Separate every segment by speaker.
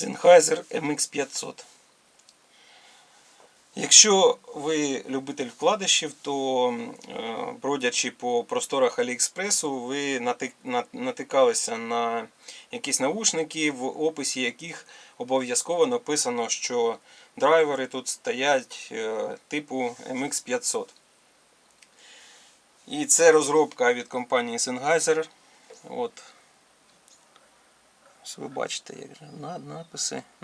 Speaker 1: Sennheiser MX500. Якщо ви любитель вкладишів, то е, бродячи по просторах Аліекспресу, ви натикалися на якісь навушники, в описі яких обов'язково написано, що драйвери тут стоять е, типу MX500. І це розробка від компанії Sennheiser. От. Ось ви бачите, як же на-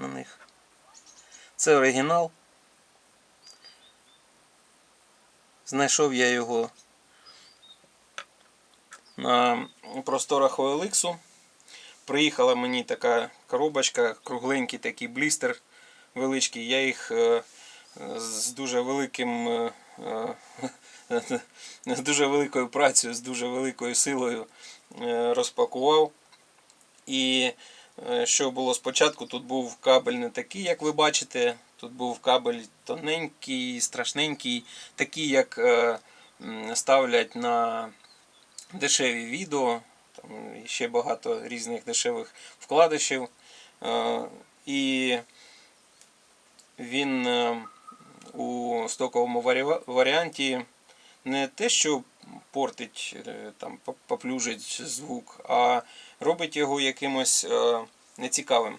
Speaker 1: них. Це оригінал. Знайшов я його на просторах OLX. Приїхала мені така коробочка, кругленький такий блістер величкий. Я їх е, з дуже великим. е, е, з дуже великою працею, з дуже великою силою розпакував. І е, що було спочатку, тут був кабель не такий, як ви бачите. Тут був кабель тоненький, страшненький, такий, як е, ставлять на дешеві відео. Там ще багато різних дешевих вкладишів. Е, І він у стоковому варіанті не те, що портить, е, там, поплюжить звук, а робить його якимось е, нецікавим.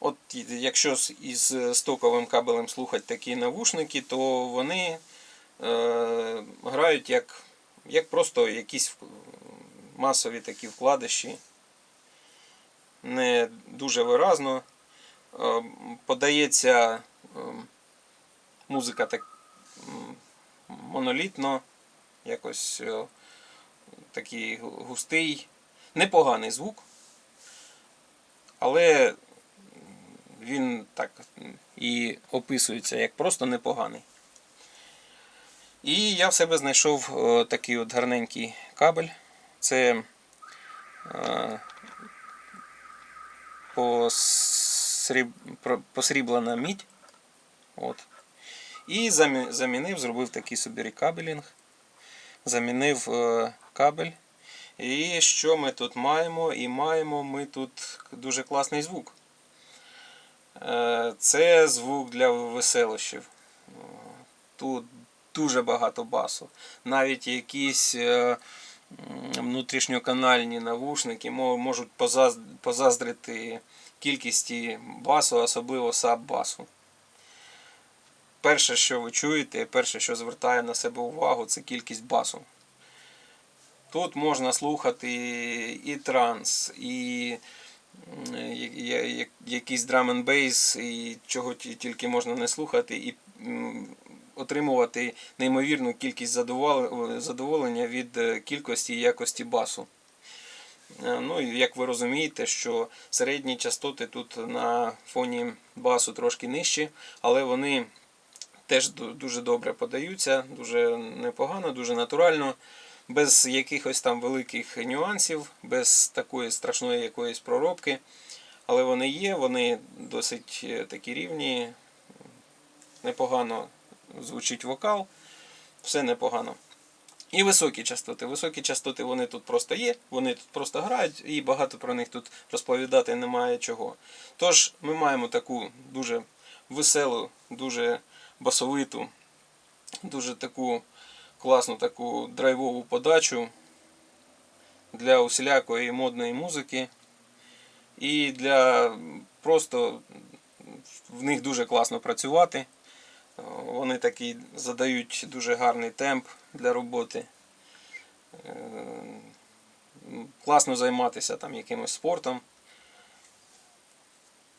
Speaker 1: От якщо із стоковим кабелем слухати такі навушники, то вони е, грають як, як просто якісь масові такі вкладиші. Не дуже виразно. Е, подається е, музика так монолітно, якось е, такий густий, непоганий звук, але він так і описується як просто непоганий. І я в себе знайшов е, такий от гарненький кабель. Це е, посріб... посріблена мідь. От. І замінив, зробив такий собі рекабелінг. Замінив е, кабель. І що ми тут маємо? І маємо ми тут дуже класний звук. Е, Це звук для веселощів. Тут дуже багато басу. Навіть якісь е, внутрішньоканальні навушники можуть позаздрити кількості басу, особливо саб-басу. Перше, що ви чуєте, перше, що звертає на себе увагу, це кількість басу. Тут можна слухати і транс, і я- якийсь драм н бейс, і чого тільки можна не слухати, і отримувати неймовірну кількість задоволення від е, кількості і якості басу. Е, Ну і як ви розумієте, що середні частоти тут на фоні басу трошки нижчі, але вони теж дуже добре подаються, дуже непогано, дуже натурально, без якихось там великих нюансів, без такої страшної якоїсь проробки. Але вони є, вони досить е, такі рівні, непогано звучить вокал, все непогано. І високі частоти. Високі частоти вони тут просто є, вони тут просто грають, і багато про них тут розповідати немає чого. Тож ми маємо таку дуже веселу, дуже басовиту, дуже таку класну таку драйвову подачу для усілякої модної музики. І для просто в них дуже класно працювати. Вони такі задають дуже гарний темп для роботи. Е, Класно займатися там якимось спортом.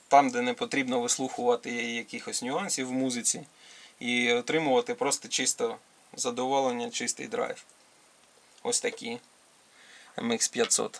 Speaker 1: Там, де не потрібно вислухувати якихось нюансів в музиці, і отримувати просто чисто задоволення, чистий драйв. Ось такі MX500.